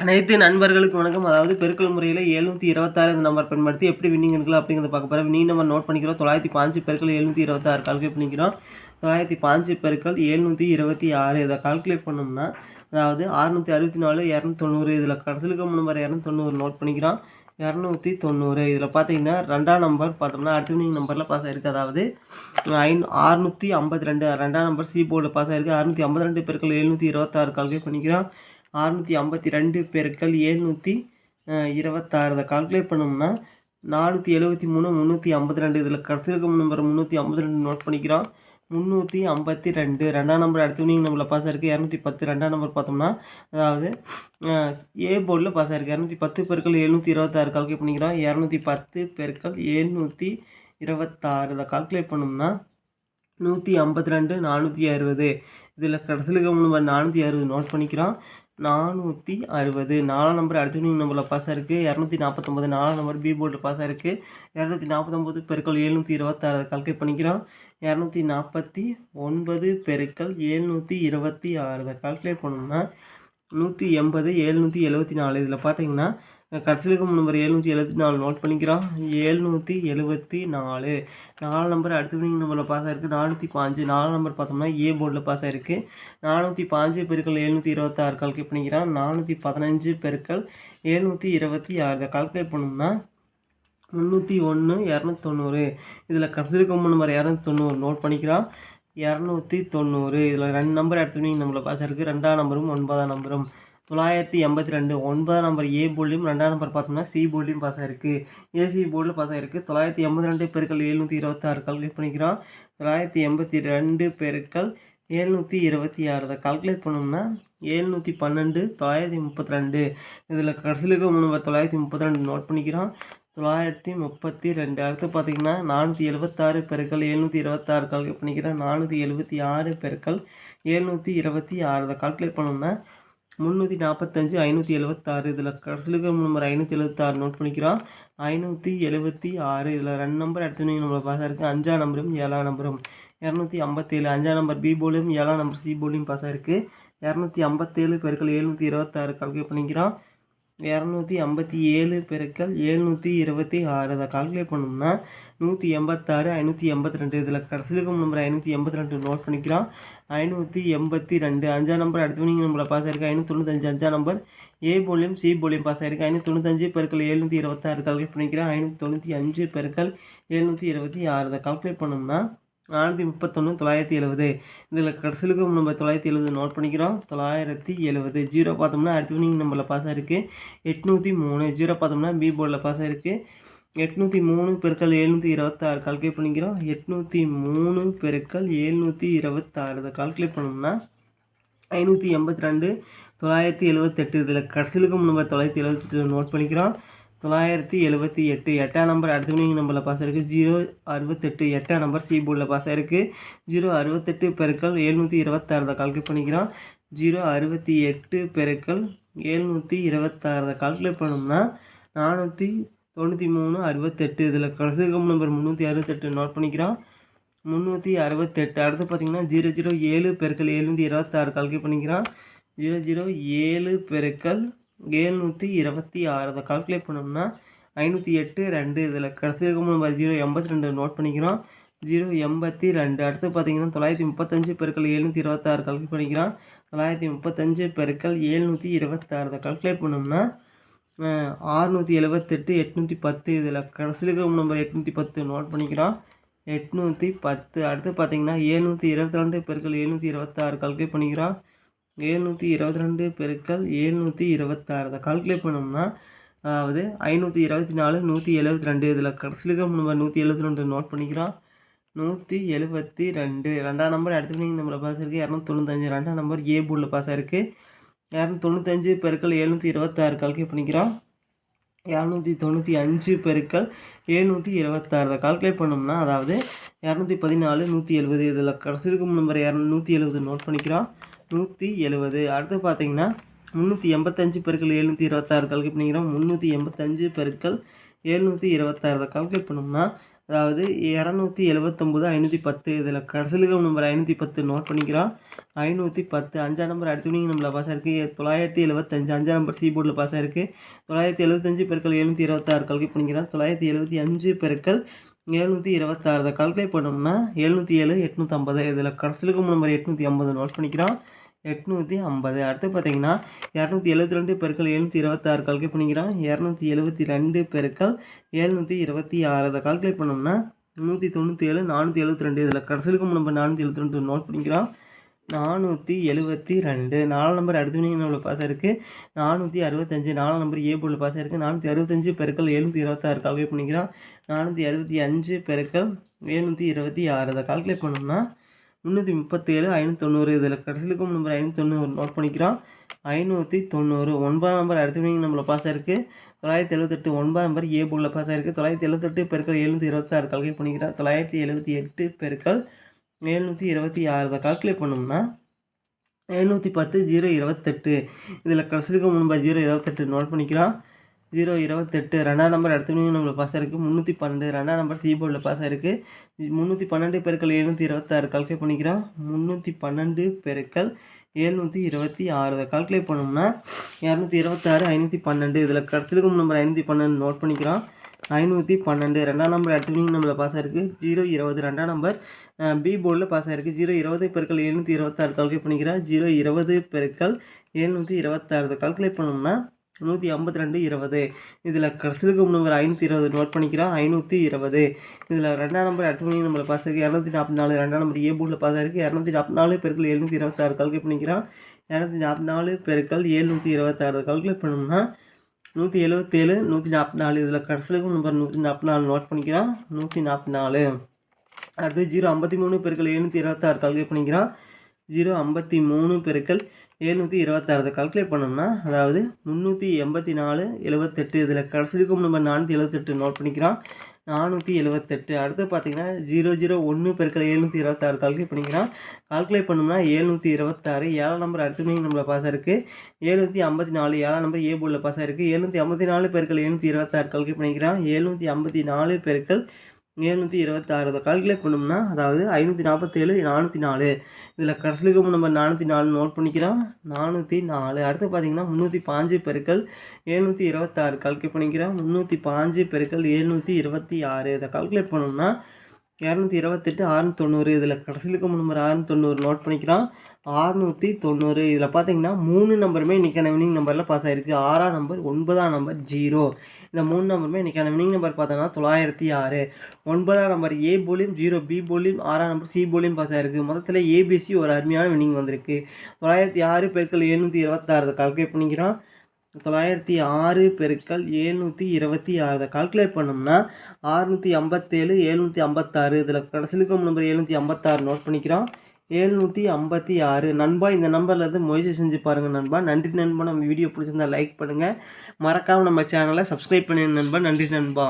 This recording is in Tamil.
அனைத்து நண்பர்களுக்கு வணக்கம். அதாவது பெருக்கல் முறையில் எழுநூற்றி இருபத்தாறு இந்த நம்பர் பயன்படுத்தி எப்படி வின்னிங் எடுக்கலாம் அப்படிங்கிறத பார்க்க போகிறோம் வின்னிங் நம்பர் நோட் பண்ணிக்கிறோம். தொள்ளாயிரத்தி பாஞ்சு பெருக்கள் எழுநூற்றி இருபத்தாறு கால்குலேட் பண்ணிக்கிறோம். தொள்ளாயிரத்தி பாஞ்சு பெருக்கள் எழுநூற்றி இருபத்தி ஆறு. இதை கால்குலேட் பண்ணோம்னா அதாவது அறுநூற்றி அறுபத்தி நாலு இரநூத்தி தொண்ணூறு இதில் கடைசிலுக்கு நம்பர் இரநூத்தி தொண்ணூறு நோட் பண்ணிக்கிறோம். இரநூத்தி தொண்ணூறு. இதில் பார்த்தீங்கன்னா ரெண்டாம் நம்பர் பார்த்தோம்னா அடுத்த வினிங் நம்பரில் பாஸ் ஆயிருக்கு. அதாவது ஐநூ அறுநூற்றி ஐம்பத்தி ரெண்டு. ரெண்டாம் நம்பர் சி போர்டில் பாஸ் ஆயிருக்கு. அறுநூற்றி ஐம்பத்தி ரெண்டு பெருக்கள் எழுநூற்றி இருபத்தாறு கால்குலேட் பண்ணிக்கிறோம். அறுநூற்றி ஐம்பத்தி ரெண்டு பெருக்கள் எழுநூற்றி இருபத்தாறு. இதை கால்குலேட் பண்ணோம்னா நானூற்றி எழுபத்தி மூணு முந்நூற்றி ஐம்பத்தி ரெண்டு. இதில் கடைசி இருக்கும் நம்பர் முந்நூற்றி ஐம்பத்தி ரெண்டு நோட் பண்ணிக்கிறோம். முந்நூற்றி ஐம்பத்தி ரெண்டு. ரெண்டாம் நம்பர் அடுத்த வினிங் பாஸ் ஆயிருக்கு. இரநூத்தி பத்து. ரெண்டாம் நம்பர் பார்த்தோம்னா அதாவது ஏ போர்டில் பாஸ் ஆயிருக்கு. இரநூத்தி பத்து பெருக்கள் எழுநூற்றி இருபத்தாறு கால்குலேட் பண்ணிக்கிறோம். இரநூத்தி பத்து பெருக்கள் எழுநூற்றி இருபத்தாறு. இதை கால்குலேட் பண்ணோம்னா நூற்றி ஐம்பத்தி ரெண்டு நானூற்றி அறுபது. இதில் கடைசியில் நம்பர் நானூற்றி அறுபது நோட் பண்ணிக்கிறோம். நானூற்றி அறுபது. நாலாம் நம்பர் அடுத்த வினிங் நம்பரில் பாஸ் ஆயிருக்கு. இரநூத்தி நாற்பத்தொம்பது நாலாம் நம்பர் பி போர்டில் பாஸ் ஆயிருக்கு. இரநூத்தி நாற்பத்தொம்பது பெருக்கள் எழுநூற்றி இருபத்தாறு. கால்குலேட் பண்ணிக்கிறோம். இரநூத்தி நாற்பத்தி ஒன்பது பெருக்கள் எழுநூற்றி இருபத்தி ஆறு. கால்குலேட் பண்ணோம்னா நூற்றி எண்பது எழுநூற்றி எழுபத்தி நாலு. இதில் பார்த்தீங்கன்னா கடைசியில் நம்பர் எழுநூற்றி எழுபத்தி நாலு நோட் பண்ணிக்கிறோம். எழுநூற்றி எழுபத்தி நாலு. நாலு நம்பர் அடுத்த வினிங் நம்பரில் பாஸ் ஆகிருக்கு நானூற்றி பாஞ்சு. நாலு நம்பர் பார்த்தோம்னா ஏ போர்டில் பாஸ் ஆகிருக்கு நானூற்றி பாஞ்சு பெருக்கள் எழுநூற்றி இருபத்தாறு கால்குலேட் பண்ணிக்கிறான். நானூற்றி பதினஞ்சு பெருக்கள் எழுநூற்றி இருபத்தி ஆறு. கால்குலேட் பண்ணோம்னா முந்நூற்றி ஒன்று இரநூத்தொண்ணூறு. இதில் கடைசியில் நம்பர் இரநூத்தி தொண்ணூறு நோட் பண்ணிக்கிறான். இரநூத்தி தொண்ணூறு. இதில் ரெண்டு நம்பர் அடுத்த வினிங் நம்பரில் பாஸ் ஆகிருக்கு ரெண்டாம் நம்பரும் ஒன்பதாம் நம்பரும் தொள்ளாயிரத்தி எண்பத்தி ரெண்டு ஒன்பதாம் நம்பர் ஏ போர்டிலும் ரெண்டாம் நம்பர் பார்த்தோம்னா சி போர்ட்லையும் பாஸ் ஆயிருக்கு. ஏசி போர்டில் பாஸ் ஆயிருக்கு. தொள்ளாயிரத்தி எண்பத்தி ரெண்டு பெருக்கள் எழுநூற்றி இருபத்தாறு கால்குலேட் பண்ணிக்கிறோம். தொள்ளாயிரத்தி எண்பத்தி ரெண்டு பெருக்கள் ஏழ்நூற்றி இருபத்தி ஆறு அதை கால்குலேட் பண்ணோம்னா ஏழ்நூற்றி பன்னெண்டு தொள்ளாயிரத்தி முப்பத்தி ரெண்டு. இதில் கடைசியில் இருக்க நம்பர் தொள்ளாயிரத்தி முப்பத்தி ரெண்டு நோட் பண்ணிக்கிறோம். தொள்ளாயிரத்தி முப்பத்தி ரெண்டு. அடுத்து பார்த்தீங்கன்னா நானூற்றி எழுபத்தாறு பெருக்கள் எழுநூற்றி இருபத்தாறு கால்குலேட் பண்ணிக்கிறேன் நானூற்றி எழுபத்தி ஆறு பெருக்கள் ஏழ்நூற்றி இருபத்தி ஆறு அதை கால்குலேட் பண்ணோம்னா முந்நூற்றி நாற்பத்தஞ்சு ஐநூற்றி எழுபத்தாறு இதில் கடைசிலுக்கு நம்பர் ஐநூற்றி எழுபத்தாறு நோட் பண்ணிக்கிறோம். ஐநூற்றி எழுபத்தி ஆறு. இதில் ரெண்டு நம்பர் எடுத்து நம்மளை பாஸ் ஆயிருக்கு அஞ்சாம் நம்பரும் ஏழாம் நம்பரும் இரநூத்தி ஐம்பத்தேழு அஞ்சாம் நம்பர் பி போலியும் ஏழாம் நம்பர் சி போலியும் பாஸ் ஆயிருக்கு இரநூத்தி ஐம்பத்தேழு பெருக்கள் எழுநூற்றி இருபத்தாறு கால்குலேட் பண்ணிக்கிறோம். இரநூத்தி ஐம்பத்தி ஏழு பெருக்கள் எழுநூற்றி இருபத்தி ஆறு. அதை கால்குலேட் பண்ணோம்னா நூற்றி எண்பத்தாறு ஐநூற்றி எண்பத்தி ரெண்டு. இதில் கடைசிலுக்கும் நம்பர் ஐநூற்றி எண்பத்தி ரெண்டு நோட் பண்ணிக்கிறோம். ஐநூற்றி எண்பத்தி ரெண்டு. அஞ்சாம் நம்பர் அடுத்த வினிங் நம்பரில் பாஸ் ஆயிருக்கு. ஐநூற்றி தொண்ணூத்தஞ்சு அஞ்சாம் நம்பர் ஏ போலியும் சி போலியும் பாஸ் ஆயிருக்கு. ஐநூற்றி தொண்ணூத்தஞ்சு பெருக்கள் எழுநூற்றி இருபத்தாறு. கால்குலேட் பண்ணிக்கிறேன். ஐநூற்றி தொண்ணூற்றி அஞ்சு பெருக்கள் எழுநூற்றி இருபத்தி ஆறு. இதை கால்குலேட் பண்ணோம்னா நானூற்றி முப்பத்தொன்று தொள்ளாயிரத்தி எழுபது. இதில் கடைசிலுக்கு நம்ம தொள்ளாயிரத்தி எழுபது நோட் பண்ணிக்கிறோம். தொள்ளாயிரத்தி எழுபது. ஜீரோ பார்த்தோம்னா அடுத்த வினிங் நம்பரில் பாஸ் ஆயிருக்கு. எட்நூற்றி மூணு. ஜீரோ பார்த்தோம்னா பி போர்டில் பாஸ் ஆயிருக்கு. எட்நூற்றி மூணு பெருக்கள் எழுநூற்றி இருபத்தாறு கால்குலேட் பண்ணிக்கிறோம். எட்நூற்றி மூணு பெருக்கள் எழுநூற்றி இருபத்தாறு. இதை கால்குலேட் பண்ணோம்னா ஐநூற்றி எண்பத்தி ரெண்டு தொள்ளாயிரத்தி எழுபத்தெட்டு. இதில் கடைசிலுக்கும் நம்ம தொள்ளாயிரத்தி எழுபத்தெட்டு நோட் பண்ணிக்கிறோம். தொள்ளாயிரத்தி எழுபத்தி எட்டு எட்டாம் நம்பர் அடுத்த வினிங் நம்பரில் பாஸ் ஆயிருக்கு. ஜீரோ அறுபத்தெட்டு எட்டாம் நம்பர் சி போர்டில் பாஸ் ஆயிருக்கு. ஜீரோ அறுபத்தெட்டு பெருக்கள் எழுநூற்றி இருபத்தாறு கால்குலேட் பண்ணிக்கிறோம். ஜீரோ அறுபத்தி எட்டு பெருக்கள் எழுநூற்றி இருபத்தாறு கால்குலேட் பண்ணோம்னா நானூற்றி தொண்ணூற்றி மூணு அறுபத்தெட்டு இதில் கடைசி நம்பர் முந்நூற்றி அறுபத்தெட்டு நோட் பண்ணிக்கிறோம். முந்நூற்றி அறுபத்தெட்டு. அடுத்து பார்த்திங்கன்னா ஜீரோ ஜீரோ ஏழு பெருக்கள் எழுநூற்றி இருபத்தாறு கால்குலேட் பண்ணிக்கிறான் ஜீரோ ஜீரோ ஏழு பெருக்கள் ஏழ்நூற்றி இருபத்தி ஆறு அதை கால்குலேட் பண்ணோம்னா ஐநூற்றி எட்டு ரெண்டு. இதில் கடைசி நம்பர் ஜீரோ எண்பத்தி ரெண்டு நோட் பண்ணிக்கிறோம். ஜீரோ எண்பத்தி ரெண்டு. அடுத்து பார்த்தீங்கன்னா தொள்ளாயிரத்தி முப்பத்தஞ்சு பெருக்கள் எழுநூற்றி இருபத்தாறு கால்குலேட் பண்ணிக்கிறான் தொள்ளாயிரத்தி முப்பத்தஞ்சு பெருக்கள் எழுநூற்றி இருபத்தாறு. அதை கால்குலேட் பண்ணோம்னா ஆறுநூற்றி எழுபத்தெட்டு எட்நூற்றி பத்து. இதில் கடைசியில் நம்பர் எட்நூற்றி பத்து நோட் பண்ணிக்கிறோம். எட்நூற்றி பத்து. அடுத்து பார்த்தீங்கன்னா ஏழ்நூற்றி இருபத்தி ரெண்டு பெருக்கள் எழுநூற்றி இருபத்தாறு கால்குலேட் பண்ணிக்கிறோம். ஏழ்நூற்றி இருபத்தி ரெண்டு பெருக்கள் ஏழ்நூற்றி இருபத்தாறு. அதை கால்குலேட் பண்ணோம்னா அதாவது ஐநூற்றி இருபத்தி நாலு நூற்றி எழுபத்தி ரெண்டு. இதில் கடைசியில் நம்பர் நூற்றி எழுபத்தி ரெண்டு நோட் பண்ணிக்கிறோம். நூற்றி எழுபத்தி ரெண்டு. ரெண்டாம் நம்பர் அடுத்து நீங்கள் நம்மளை பாஸ் இருக்குது இரநூத்தி தொண்ணூத்தஞ்சு ரெண்டாம் நம்பர் ஏ போர்டில் பாஸ் ஆயிருக்கு. இரநூத்தி தொண்ணூத்தஞ்சு பெருக்கள் எழுநூற்றி இருபத்தாறு கால்குலேட் பண்ணிக்கிறோம். இரநூத்தி தொண்ணூற்றி அஞ்சு பெருக்கள் எழுநூற்றி இருபத்தாறு கால்குலேட் பண்ணோம்னா அதாவது இரநூத்தி பதினாலு நூற்றி எழுபது இதில் கடைசிக்கும் நம்பர் இரநூ நூற்றி எழுபது நோட் பண்ணிக்கிறோம். நூற்றி எழுபது அடுத்து பார்த்தீங்கன்னா முந்நூற்றி எண்பத்தஞ்சு பெருக்கள் எழுநூற்றி இருபத்தாறு கால்குலேட் பண்ணிக்கிறோம். முந்நூற்றி எண்பத்தஞ்சு பெருக்கள் எழுநூற்றி இருபத்தாறு கால்குலேட் பண்ணோம்னா அதாவது இரநூத்தி எழுபத்தொம்போது ஐநூற்றி பத்து இதில் கடைசிலுக்கு நம்பர் ஐநூற்றி பத்து நோட் பண்ணிக்கிறோம். ஐநூற்றி பத்து. அஞ்சாம் நம்பர் அடுத்த வினிங் நம்மள பாஸ் ஆயிருக்கு. தொள்ளாயிரத்தி எழுபத்தஞ்சு அஞ்சாம் நம்பர் சி போர்டில் பாஸ் ஆயிருக்கு. தொள்ளாயிரத்தி எழுபத்தஞ்சு பெருக்கள் எழுநூற்றி இருபத்தாறு. கால்குலேட் பண்ணிக்கிறோம் தொள்ளாயிரத்தி எழுபத்தி அஞ்சு பெருக்கள் எழுநூற்றி இருபத்தாறு. இதை கால்குலேட் பண்ணோம்னா எழுநூற்றி ஏழு எட்நூற்றி ஐம்பது. இதில் கடைசிலுக்கு நம்பர் எட்நூற்றி ஐம்பது நோட் பண்ணிக்கிறோம். எட்நூற்றி ஐம்பது. அடுத்து பார்த்தீங்கன்னா இரநூத்தி எழுபத்தி ரெண்டு பெருக்கள் எழுநூற்றி இருபத்தாறு கால்குலேட் பண்ணிக்கிறோம். இரநூத்தி எழுபத்தி ரெண்டு பெருக்கள் எழுநூற்றி இருபத்தி ஆறு. அதை கால்குலேட் பண்ணோம்னா நூற்றி தொண்ணூற்றி ஏழு நானூற்றி எழுபத்தி ரெண்டு. இதில் கடைசிலுக்கு நம்ம நானூற்றி எழுபத்தி ரெண்டு நோட் பண்ணிக்கிறோம். நானூற்றி எழுபத்தி ரெண்டு. நாலு நம்பர் அடுத்து வினிங் பாஸ் இருக்குது நானூற்றி அறுபத்தஞ்சு. நாலு நம்பர் ஏ போல் பாஸ் இருக்குது நானூற்றி அறுபத்தஞ்சு பெருக்கள் எழுநூற்றி இருபத்தாறு. கால்குலேட் பண்ணிக்கிறோம். நானூற்றி அறுபத்தி அஞ்சு பெருக்கள் எழுநூற்றி இருபத்தி ஆறு. அதை கால்குலேட் பண்ணோம்னா முந்நூற்றி முப்பத்தேழு ஐநூற்றி தொண்ணூறு இதில் கடைசிலுக்கும் நம்பர் ஐநூற்றி தொண்ணூறு நோட் பண்ணிக்கிறோம். ஐநூற்றி தொண்ணூறு. ஒன்பதாம் நம்பர் அடுத்த வினிங் நம்மளை பாஸ் இருக்குது தொள்ளாயிரத்தி எழுபத்தெட்டு ஒன்பதாம் நம்பர் ஏ போல் பாஸ் ஆயிருக்கு. தொள்ளாயிரத்தி எழுபத்தெட்டு பெருக்கள் எழுநூற்றி இருபத்தாறு. கால்குலேட் பண்ணிக்கிறோம். தொள்ளாயிரத்தி எழுபத்தி எட்டு பெருக்கள் எழுநூற்றி இருபத்தி ஆறு இதை கால்குலேட் பண்ணோம்னா எழுநூற்றி பத்து ஜீரோ இருபத்தெட்டு. இதில் கடைசிக்கு முன்பு ஜீரோ இருபத்தெட்டு நோட் பண்ணிக்கலாம் ஜீரோ இருபத்தெட்டு ரெண்டாம் நம்பர் அடுத்த வினிங் நம்மளுக்கு பாஸ் ஆயிருக்கு. முந்நூற்றி பன்னெண்டு ரெண்டாம் நம்பர் சி போர்டில் பாஸ் ஆயிருக்கு. முந்நூற்றி பன்னெண்டு பெருக்கள் எழுநூற்றி இருபத்தாறு கால்குலேட் பண்ணிக்கிறோம். முந்நூற்றி பன்னெண்டு பெருக்கள் எழுநூற்றி இருபத்தி ஆறு இதை கால்குலேட் பண்ணோம்னா இரநூத்தி இருபத்தாறு ஐநூற்றி பன்னெண்டு. இதில் கடைசிலுக்கும் நம்பர் ஐநூற்றி பன்னெண்டு நோட் பண்ணிக்கிறோம். ஐநூற்றி பன்னெண்டு. ரெண்டாம் நம்பர் அடுத்த நம்மள பாஸ் ஆயிருக்கு. ஜீரோ இருபது. ரெண்டாம் நம்பர் பி போர்டில் பாஸ் ஆயிருக்கு. ஜீரோ இருபது பெருக்கள் எழுநூற்றி இருபத்தாறு. கால்குலேட் பண்ணிக்கிறேன் ஜீரோ இருபது பெருக்கள் எழுநூற்றி இருபத்தாறு. கால்குலேட் பண்ணோம்னா நூற்றி ஐம்பத்தி ரெண்டு இருபது. இதில் கடைசிலுக்கு நம்பர் ஐநூற்றி இருபது நோட் பண்ணிக்கிறோம் ஐநூற்றி இருபது. இதில் ரெண்டாம் நம்பர் அடுத்த மணி பாஸ் ஆயிருக்கு. இரநூத்தி நாற்பத்தி நாலு. ரெண்டாம் நம்பர் ஏ போர்டில் பாஸ் ஆயிருக்கு. இரநூத்தி நாற்பத்தி நாலு பெருக்கள் எழுநூற்றி இருபத்தாறு. கால்குலேட் பண்ணிக்கிறோம் இரநூத்தி நாற்பத்தி நாலு பெருக்கள் எழுநூற்றி இருபத்தாறு. கால்குலேட் பண்ணோம்னா நூற்றி எழுபத்தேழு நூற்றி நாற்பத்தி நாலு. இதில் கடைசியிலும் நம்பர் நூற்றி நாற்பத்தி நாலு நோட் பண்ணிக்கிறான். நூற்றி நாற்பத்தி நாலு. அடுத்து ஜீரோ ஐம்பத்தி மூணு பெருக்கள் எழுநூற்றி இருபத்தாறு கால்குலேட் பண்ணிக்கிறான். ஜீரோ ஐம்பத்தி மூணு பெருக்கள் எழுநூற்றி இருபத்தாறு. கால்குலேட் பண்ணோம்னா அதாவது முந்நூற்றி எண்பத்தி நாலு எழுபத்தெட்டு இதில் கடைசிக்கும் நம்ம நானூற்றி எழுபத்தெட்டு நோட் பண்ணிக்கிறோம். நானூற்றி எழுபத்தெட்டு அடுத்து பார்த்தீங்கன்னா ஜீரோ ஜீரோ ஒன்று பெருக்கல் எழுநூற்றி இருபத்தாறு கால்குலேட் பண்ணிக்கிறோம். கால்குலேட் பண்ணோம்னா எழுநூற்றி இருபத்தாறு. ஏழாம் நம்பர் அடுத்த மணி நம்மள பாஸ் இருக்குது எழுநூற்றி ஐம்பத்தி நாலு. ஏழாம் நம்பர் ஏ போர்டில் பாஸ் ஆயிருக்கு. எழுநூற்றி ஐம்பத்தி நாலு பெருக்கள் எழுநூற்றி இருபத்தாறு கால்குலேட் பண்ணிக்கிறோம். எழுநூற்றி ஐம்பத்தி நாலு பெருக்கள் எழுநூற்றி இருபத்தாறு. அதை கால்குலேட் பண்ணோம்னா அதாவது ஐநூற்றி நாற்பத்தேழு நானூற்றி நாலு. இதில் கடைசிலுக்கு நம்ம நானூற்றி நாலு நோட் பண்ணிக்கிறோம். நானூற்றி நாலு. அடுத்து பார்த்தீங்கன்னா முந்நூற்றி பாஞ்சு பெருக்கள் எழுநூற்றி இருபத்தாறு கால்குலேட் பண்ணிக்கிறோம். முந்நூற்றி பாஞ்சு பெருக்கள் எழுநூற்றி இருபத்தி ஆறு. இதை கால்குலேட் பண்ணோம்னா இரநூத்தி இருபத்தெட்டு ஆறுநூற்றி தொண்ணூறு இதில் கடைசிலுக்கு நம்பர் ஆறுநூற்றி தொண்ணூறு நோட் பண்ணிக்கிறோம். ஆறுநூற்றி தொண்ணூறு. இதில் பார்த்தீங்கன்னா மூணு நம்பருமே இன்றைக்கான வினிங் நம்பரில் பாஸ் ஆகிருக்கு ஆறாம் நம்பர் ஒன்பதாம் நம்பர் ஜீரோ இந்த மூணு நம்பருமே இன்றைக்கான வினிங் நம்பர் பார்த்தோன்னா தொள்ளாயிரத்தி ஆறு. ஒன்பதாம் நம்பர் ஏ போலியும் ஜீரோ பி போலியும் ஆறாம் நம்பர் சி போலியும் பாஸ் ஆயிருக்கு. மொத்தத்தில் ஏபிசி ஒரு அருமையான வினிங் வந்திருக்கு. தொள்ளாயிரத்தி ஆறு பெருக்கள் எழுநூற்றி இருபத்தாறு. கால்குலேட் பண்ணிக்கிறோம். தொள்ளாயிரத்தி ஆறு பெருக்கள் ஏழ்நூற்றி இருபத்தி ஆறு. கால்குலேட் பண்ணோம்னா ஆறுநூற்றி ஐம்பத்தேழு எழுநூற்றி ஐம்பத்தாறு. இதில் கடைசிலுக்கும் நம்பர் எழுநூற்றி ஐம்பத்தாறு நோட் பண்ணிக்கிறோம். எழுநூற்றி ஐம்பத்தி ஆறு. நண்பா இந்த நம்பரில் இருந்து முயற்சி செஞ்சு பாருங்கள் நண்பா. நன்றி நண்பா. நம்ம வீடியோ பிடிச்சிருந்தா லைக் பண்ணுங்கள் மறக்காமல் நம்ம சேனலை சப்ஸ்கிரைப் பண்ணிடுங்க நண்பா. நன்றி நண்பா.